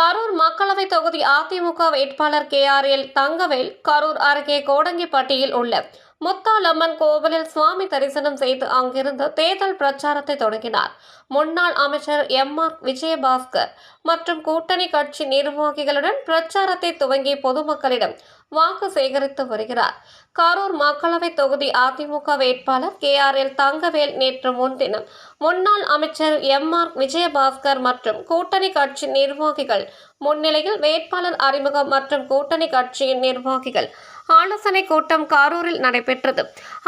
கரூர் மக்களவை தொகுதி அதிமுக வேட்பாளர் K R L Thangavel Karur அருகே கோடங்கிப்பட்டியில் உள்ள முத்தாலம்மன் கோவிலில் சுவாமி தரிசனம் செய்து அங்கிருந்து தேர்தல் பிரச்சாரத்தை தொடங்கினார். முன்னாள் அமைச்சர் எம். ஆர். விஜயபாஸ்கர் மற்றும் கூட்டணி கட்சி நிர்வாகிகளுடன் பிரச்சாரத்தை துவங்கி பொதுமக்களிடம் வாக்கு சேகரித்து வருகிறார். கரூர் மக்களவை தொகுதி அதிமுக வேட்பாளர் கே. ஆர். எல். தங்கவேல் நேற்று முன்தினம் முன்னாள் அமைச்சர் எம். ஆர். விஜயபாஸ்கர் மற்றும் கூட்டணி கட்சி நிர்வாகிகள் முன்னிலையில் வேட்பாளர் அறிமுகம் மற்றும் கூட்டணி கட்சியின் நிர்வாகிகள். ஆலோசனை கூட்டம் கரூரில் நடைபெற்றது.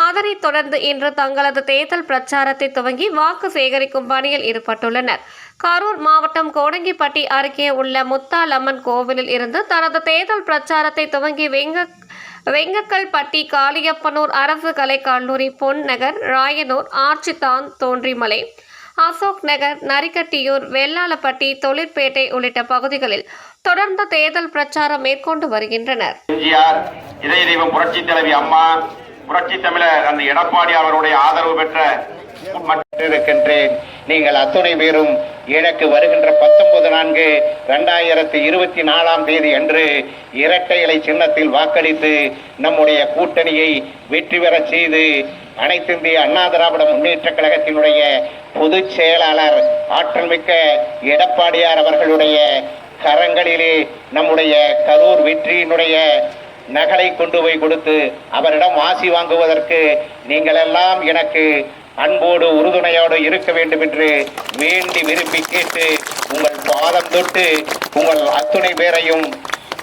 அதனைத் தொடர்ந்து இன்று தங்களது தேர்தல் பிரச்சாரத்தை துவங்கி வாக்கு சேகரிக்கும் பணியில் ஈடுபட்டுள்ளனர். கரூர் மாவட்டம் கோடங்கிப்பட்டி அருகே உள்ள முத்தாலம்மன் கோவிலில் இருந்து தனது தேர்தல் பிரச்சாரத்தை துவங்கி வெங்க வெங்கக்கல்பட்டி காளியப்பனூர் அரசு கலைக் கல்லூரி பொன்னகர் ராயனூர் ஆர்ச்சிதான் தோன்றிமலை. அசோக் நகர் நரிக்கட்டியூர் வெள்ளாளப்பட்டி தொழிற்பேட்டை உள்ளிட்ட பகுதிகளில் தொடர்ந்து தேர்தல் பிரச்சாரம் மேற்கொண்டு வருகின்றனர். எம்ஜிஆர் இதய தெய்வம் புரட்சி தலைவி அம்மா புரட்சி தமிழர் அந்த எடப்பாடி அவருடைய ஆதரவு பெற்ற இருக்கின்றேன் நீங்கள் அத்துணை பேரும் எனக்கு வருகின்ற பத்தொன்பது நான்கு ரெண்டாயிரத்தி இருபத்தி நாலாம் தேதி அன்று இரட்டை இலை சின்னத்தில் வாக்களித்து நம்முடைய கூட்டணியை வெற்றி பெறச் செய்து அனைத்து இந்திய அண்ணா திராவிட முன்னேற்ற கழகத்தினுடைய பொதுச் செயலாளர் ஆற்றல் மிக்க எடப்பாடியார் அவர்களுடைய கரங்களிலே நம்முடைய கரூர் வெற்றியினுடைய நகலை கொண்டு போய் கொடுத்து அவரிடம் ஆசி வாங்குவதற்கு நீங்கள் எல்லாம் எனக்கு அன்போடு உறுதுணையோடு இருக்க வேண்டும் என்று வேண்டி விரும்பி கேட்டு உங்கள் பாதம் தொட்டு உங்கள் அத்துணை பேரையும்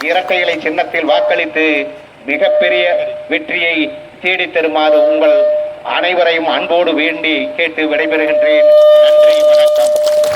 இரட்டை இலை சின்னத்தில் வாக்களித்து மிகப்பெரிய வெற்றியை தேடித் தருமாறு உங்கள் அனைவரையும் அன்போடு வேண்டி கேட்டு விடைபெறுகின்றேன். நன்றி வணக்கம்.